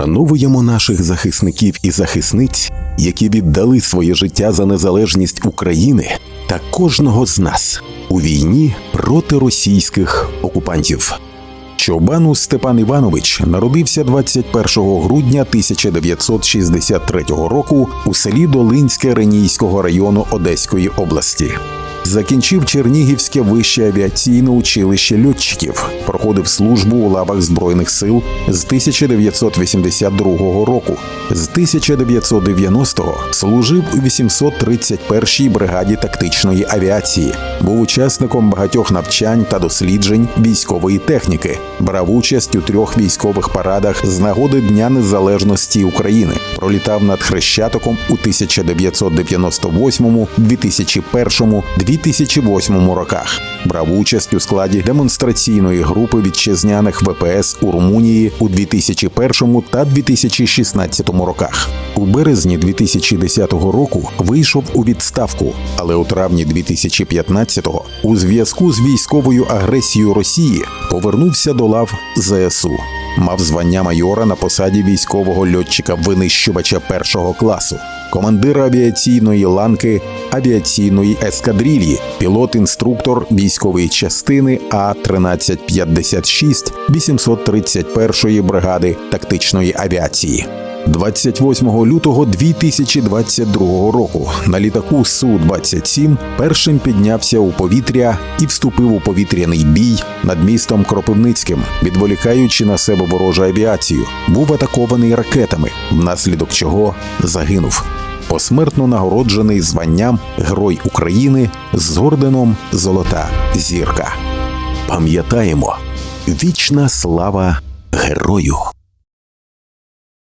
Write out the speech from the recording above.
Вшановуємо наших захисників і захисниць, які віддали своє життя за незалежність України та кожного з нас у війні проти російських окупантів. Чобану Степан Іванович народився 21 грудня 1963 року у селі Долинське Ренійського району Одеської області. Закінчив Чернігівське вище авіаційне училище льотчиків, проходив службу у лавах Збройних сил з 1982 року. З 1990-го служив у 831-й бригаді тактичної авіації, був учасником багатьох навчань та досліджень військової техніки, брав участь у трьох військових парадах з нагоди Дня Незалежності України, пролітав над Хрещатиком у 1998, 2001, 2008 роках. Брав участь у складі демонстраційної групи вітчизняних ВПС у Румунії у 2001 та 2016 роках. У березні 2010 року вийшов у відставку, але у травні 2015-го у зв'язку з військовою агресією Росії повернувся до лав ЗСУ. Мав звання майора на посаді військового льотчика-винищувача першого класу, командира авіаційної ланки авіаційної ескадрилії, пілот-інструктор військової частини А 1356 831-ї бригади тактичної авіації. 28 лютого 2022 року на літаку Су-27 першим піднявся у повітря і вступив у повітряний бій над містом Кропивницьким, відволікаючи на себе ворожу авіацію. Був атакований ракетами, внаслідок чого загинув. Посмертно нагороджений званням Герой України з орденом Золота зірка. Пам'ятаємо, вічна слава герою!